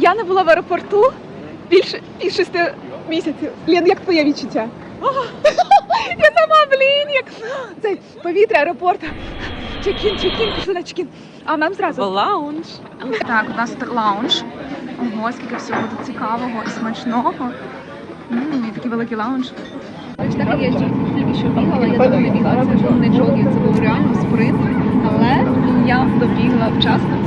Я не була в аеропорту більше ніж шести місяців. Лен, як твоє відчуття? Я сама, блін, як цей повітря аеропорту. Чекін, чекін, пішли чекін. А нам зразу. Лаунж. Так, у нас тут лаунж. Ого, скільки всього тут цікавого і смачного. М, і такий великий лаунж. Так як я тільки що бігала, я давно не бігала, це був не джогінг, це був реально спринт, але я добігла вчасно.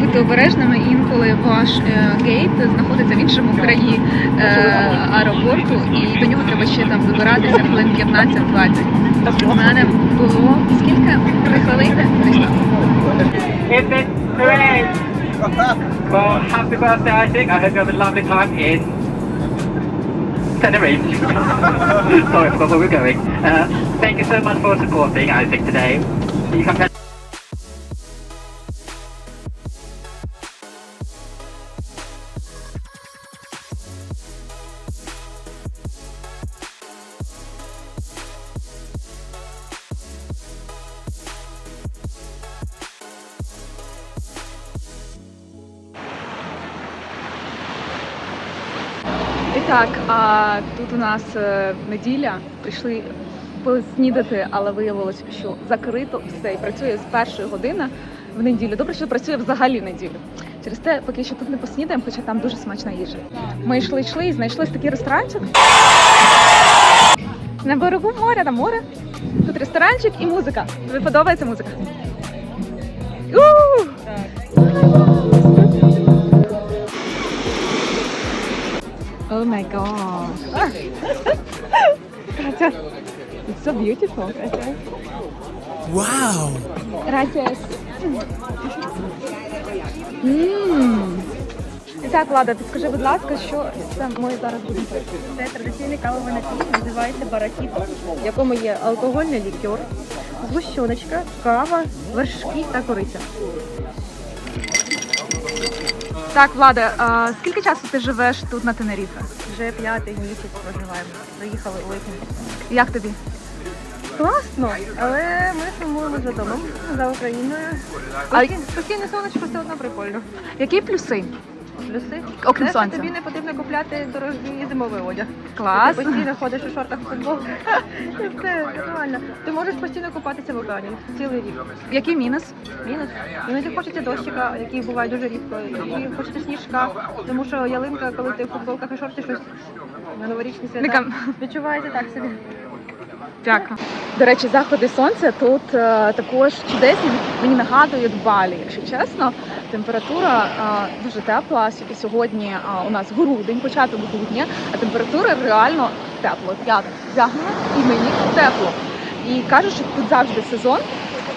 Будьте обережними, інколи ваш е, гейт знаходиться в іншому краї е, аеропорту, і до нього треба ще там добиратися хвилин 15-20. Тобто у мене було скільки? Три хвилини? Десь так. Is it great? Well, happy birthday, Isaac. I hope you have a lovely time in Tenerife. Sorry, I forgot where we're going. Uh, thank you so much for supporting Isaac today. Так, а тут у нас е, неділя. Прийшли поснідати, але виявилось, що закрито все і працює з першої години в неділю. Добре, що працює взагалі неділю. Через те, поки що тут не поснідаємо, хоча там дуже смачна їжа. Ми йшли, йшли і знайшли такий ресторанчик. На берегу моря, на море. Тут ресторанчик і музика. Тобі подобається музика? Oh my god. Gracias. It's so beautiful. Gracias. Wow! Gracias. Мм. І так, Влада, підскажи, будь ласка, що це ми зараз будемо пити? Це традиційний кавовий напій, називається баракіто, в якому є алкогольний лікер, згущеночка, кава, вершки та кориця. Так, Влада, а скільки часу ти живеш тут на Тенеріфе? Вже п'ятий місяць проживаємо. Приїхали у липні. Як тобі? Класно, але ми сумуємо за домом, за Україною. А- Постійне, постійне сонечко все одно прикольно. Які плюси? Плюси. Окрім що сонця. Тобі не потрібно купляти дорогий зимовий одяг. Клас. Ти постійно ходиш у шортах в футболках. І все нормально. Ти можеш постійно купатися в океані цілий рік. Який мінус? Мінус. Іноді хочеться дощика, який буває дуже рідко. І хочеться сніжка, тому що ялинка, коли ти в футболках і шорті щось на новорічні свята, Нікам. відчувається так собі. Дякую. До речі, заходи сонця тут е, також чудесні. Мені нагадують Балі, якщо чесно. Температура дуже тепла. Сьогодні у нас грудень, початок грудня, а температура реально тепло. Я вдягнена і мені тепло. І кажуть, що тут завжди сезон.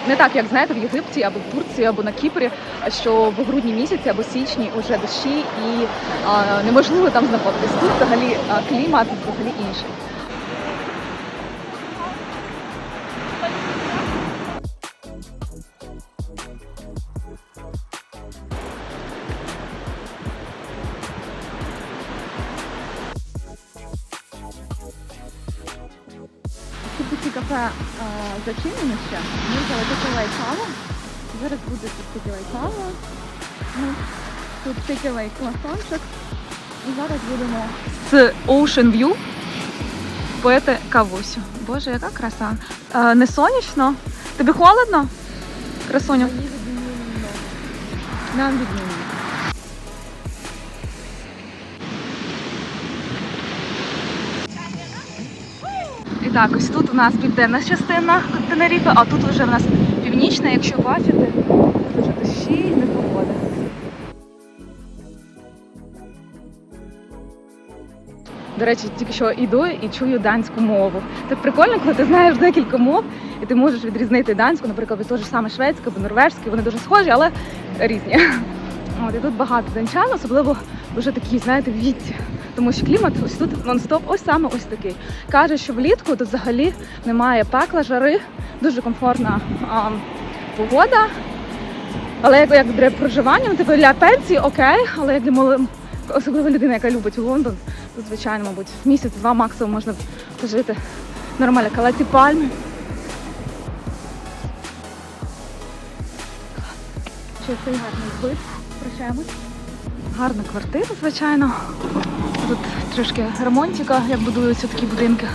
Не так, як знаєте, в Єгипті або в Турції, або на Кіпрі, що в грудні місяці або січні вже дощі і е, неможливо там знаходитись. Тут взагалі клімат взагалі інший. Кафе зачинені ще. Ми взяли текелей каву. Зараз буде тут текелей кава. Ну, тут текелей класончик. І зараз будемо з Ocean View пити кавусю. Боже, яка краса. Е, не сонячно? Тобі холодно? Красуню? Нам відмінно. Так, ось тут у нас південна частина Тенеріфи, а тут вже у нас північна, якщо бачите, дуже дощі і непогода. До речі, тільки що йду і чую данську мову. Так прикольно, коли ти знаєш декілька мов, і ти можеш відрізнити данську, наприклад, від того ж саме шведську або норвежську, вони дуже схожі, але різні. От, і тут багато данчан, особливо дуже такі, знаєте, віці. Тому що клімат ось тут нон-стоп, ось саме ось такий. Каже, що влітку тут взагалі немає пекла, жари, дуже комфортна а, погода. Але як, як для проживання, ну, типу для пенсії окей, але як для молодим, особливо людина, яка любить Лондон, тут, звичайно, мабуть, місяць-два максимум можна пожити нормально. Калаті пальми. Ще цей гарний вид. Прощаємось. Гарна квартира, звичайно. Тут трішки ремонтика, як будуються такі будинки.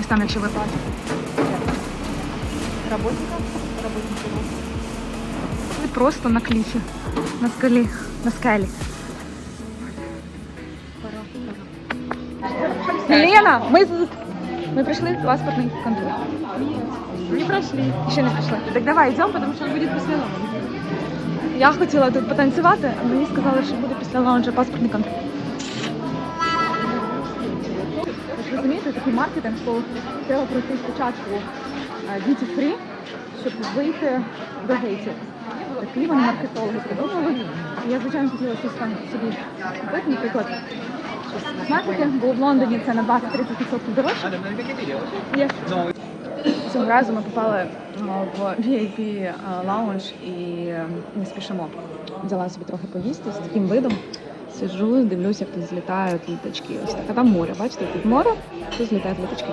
Ось там, якщо ви бачите. Роботника. Роботники. І просто на кліфі, на скалі, на скелі. Лена, ми, ми прийшли в паспортний контроль. Не прошли. Ще не прийшли. Так давай, йдемо, тому що він буде після. Я хотіла тут потанцювати, а мені сказали, що буде після лаунжа паспортний контроль. Розумієте, такий маркетинг, що треба пройти спочатку е, duty free, щоб вийти до гейтів. Такі вони маркетологи придумали. І я, звичайно, хотіла щось там собі купити, наприклад, щось з бо в Лондоні це на 20-30% дорожче. Є. Цього разу ми попали е, в VIP е, лаунж і е, не спішимо. Взяла собі трохи поїсти з таким видом. Сиджу, дивлюся, як тут злітають літачки. Ось так. А там море, бачите, тут море, тут злітають літачки.